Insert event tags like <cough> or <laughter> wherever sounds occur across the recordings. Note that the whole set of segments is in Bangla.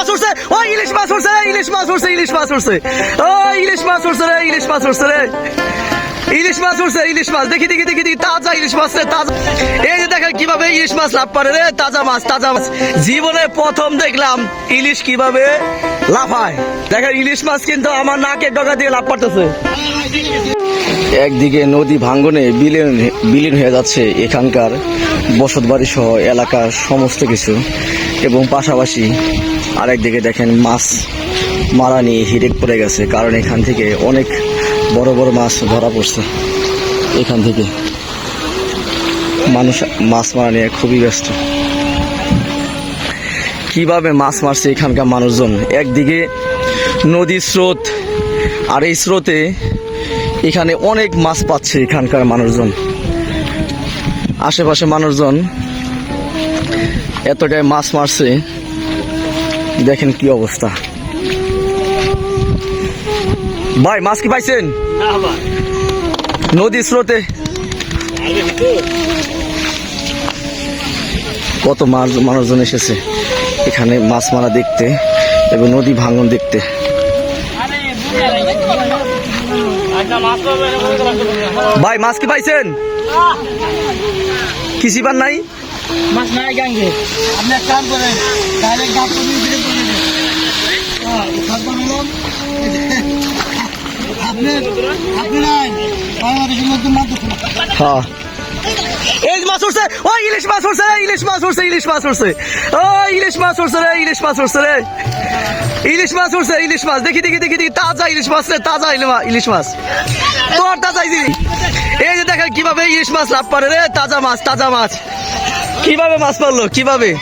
মাছ ও, ইলিশ মাছ উঠছে ইলিশ মাছ উঠছে ইলিশ মাছ উঠছে ও, ইলিশ মাছ উঠছে রে, ইলিশ মাছ উঠছে রে। ইলিশ মাছ উঠছে ইলিশ মাছ। দেখি দেখি দেখি দেখি, তাজা ইলিশ মাছ তাজা। এই যে দেখেন কীভাবে ইলিশ মাছ লাভ পারে রে, তাজা মাছ তাজা মাছ। জীবনে প্রথম দেখলাম ইলিশ কীভাবে লাফায়। দেখেন, ইলিশ মাছ কিন্তু আমার নাকের ডগা দিয়ে লাভ পারতেছে একদিকে নদী ভাঙ্গনে বিলীন বিলীন হয়ে যাচ্ছে এখানকার বসতবাড়ি সহ এলাকার সমস্ত কিছু এবং পাশাপাশি আরেকদিকে দেখেন মাছ মারা নিয়ে হিরেক পড়ে গেছে, কারণ এখান থেকে অনেক বড় বড় মাছ ধরা পড়ছে এখান থেকে। মানুষ মাছ মারা নিয়ে খুবই ব্যস্ত। কীভাবে মাছ মারছে এখানকার মানুষজন? একদিকে নদীর স্রোত, আর এই স্রোতে এখানে অনেক মাছ পাচ্ছে এখানকার মানুষজন। আশেপাশে মানুষজন এতটাই মাছ মারছে। দেখেন কি অবস্থা। ভাই, মাছ কি পাইছেন? নদীর স্রোতে। কত মাছ, মানুষজন এসেছে এখানে মাছ মারা দেখতে এবং নদী ভাঙন দেখতে। ভাই মাছ কি পাইছেন? কিছু পান নাই? মাছ নাই গাঙ্গে। আপনি এক কাম করেন ডাইরেক্ট গাছ করে দিয়ে করে দেন। আপনি আপনি নাই বাংলাদেশের মধ্যে মাছ হ্যাঁ। যে মাছ উঠছে ও, ইলিশ মাছ উঠছে ইলিশ মাছ উঠছে ইলিশ মাছ উঠছে ও, ইলিশ মাছ উঠছে রে, ইলিশ মাছ উঠছে রে। ইলিশ মাছ উঠছে ইলিশ মাছ। দেখি দেখি দেখি দেখি, তাজা ইলিশ মাছ রে, তাজা ইলি- ইলিশ মাছ। তোর তাজা ইলিশ এই যে দেখেন কীভাবে ইলিশ মাছ লাভ পারে রে, তাজা মাছ তাজা মাছ। কীভাবে মাছ পারল কীভাবে?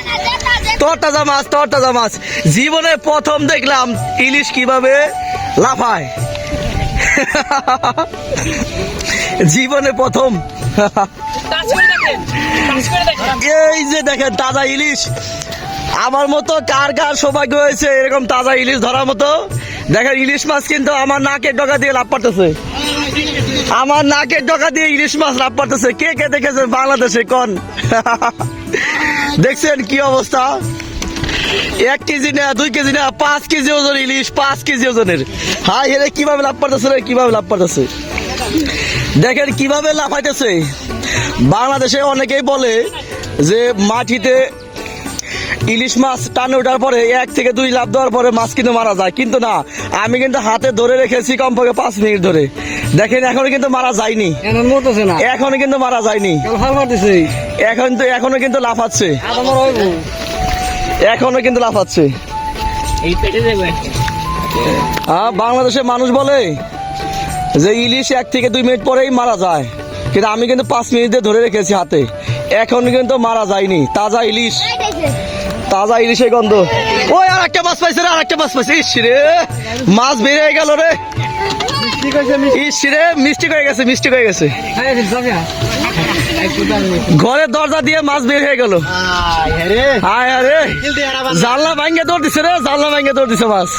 তোর তাজা মাছ, তোর তাজা মাছ। জীবনে প্রথম দেখলাম ইলিশ কীভাবে লাফায়। <laughs> জীবনে প্রথম। এই যে দেখেন তাজা ইলিশ। আমার মতো কার কার সৌভাগ্য হয়েছে এরকম তাজা ইলিশ ধরার মতো? দেখেন ইলিশ মাছ কিন্তু আমার নাকের ডগা দিয়ে লাভ পারতেছে আমার নাকের ডগা দিয়ে ইলিশ মাছ লাভ পারতেছে কে কে দেখেছেন বাংলাদেশে? কোন? দেখছেন কি অবস্থা? এক কেজি না দুই কেজি না পাঁচ কেজি ওজন ইলিশ পাঁচ কেজি ওজনের। হাই হেরে কীভাবে লাভ রে কীভাবে লাভ পারতেছে দেখেন কীভাবে লাফাইতেছে। বাংলাদেশে অনেকেই বলে যে মাটিতে ইলিশ মাছ টানে ওঠার পরে এক থেকে দুই লাভ দেওয়ার পরে মাছ কিন্তু মারা যায়। কিন্তু না আমি কিন্তু হাতে ধরে রেখেছি কমপক্ষে পাঁচ মিনিট ধরে। দেখেন এখনও কিন্তু মারা যায়নি। এখনও কিন্তু মারা যায়নি। এখন তো এখনও কিন্তু লাফাচ্ছে। এখনও কিন্তু লাফাচ্ছে। এই পেটে দেবে বাংলাদেশের মানুষ বলে যে ইলিশ এক থেকে দুই মিনিট পরেই মারা যায়। কিন্তু আমি কিন্তু পাঁচ মিনিটে ধরে রেখেছি হাতে। এখন কিন্তু মারা যায়নি। তাজা ইলিশ। তাজা ইলিশের গন্ধ। ওই আর একটা মাছ পাইছে রে আর একটা মাছ পাইছে। ইস রে। মাছ বেড়ে গেল রে। মিষ্টি হয়ে গেছে মিষ্টি হয়ে গেছে। ঘরের দরজা দিয়ে মাছ বের হয়ে গেল। হায় আরে জানলা ভাঙ্গে দৌড় দিছে রে জানলা ভাঙ্গে দৌড় দিছে মাছ।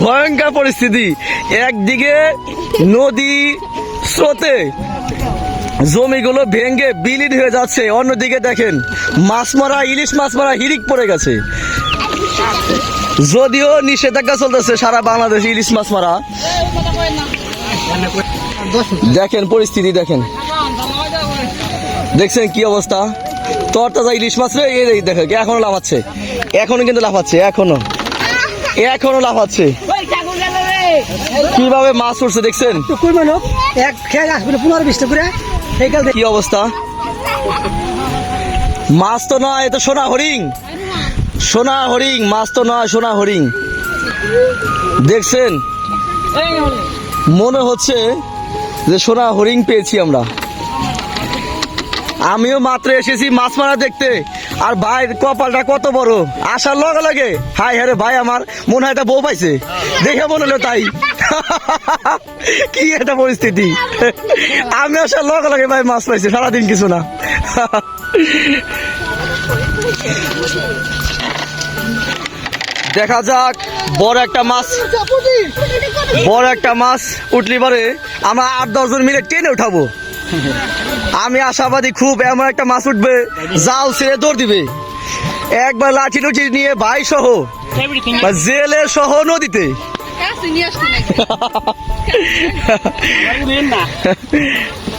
ভয়ঙ্কর পরিস্থিতি। একদিকে নদী স্রোতে জমিগুলো ভেঙ্গে বিলীন হয়ে যাচ্ছে অন্যদিকে দেখেন মাছ মারা ইলিশ মাছ মারা হিরিক পড়ে গেছে। যদিও নিষেধাজ্ঞা চলতেছে, সারা বাংলাদেশ ইলিশ মাছ মারা। দেখেন, পরিস্থিতি দেখেন। দেখছেন কি অবস্থা? তোর তাজা ইলিশ মাছ রে দেখো এখনও লাফাচ্ছে। এখনও কিন্তু লাফাচ্ছে, এখনও। এখনও লাফাচ্ছে। কীভাবে মাছ উঠছে দেখছেন? কি অবস্থা? মাছ তো নয়, এ তো সোনা হরিং সোনা হরিং, মাছ তো নয়, সোনা হরিং। দেখছেন? মনে হচ্ছে যে সোনা হরিং পেয়েছি আমরা। আমিও মাত্র এসেছি মাছ মারা দেখতে। আর ভাই কপালটা কত বড়। আসার লগে লগে। হাই হ্যাঁ ভাই আমার। মনে হয় বউ পাইছে। দেখে মনে হলো তাই। <laughs> কি একটা পরিস্থিতি। আমি আসার লগে লগে ভাই মাছ পাইছে, সারাদিন কিছু না। <laughs> দেখা যাক বড় একটা মাছ বড় একটা মাছ উঠলি পরে। আমরা আট দশজন মিলে টেনে উঠাবো। আমি আশাবাদী খুব এমন একটা মাছ উঠবে জাল ছেড়ে দৌড় দিবে। একবার লাঠি লুচি নিয়ে ভাই সহ জেলে সহ নদীতে। নিয়ে আসতে <laughs>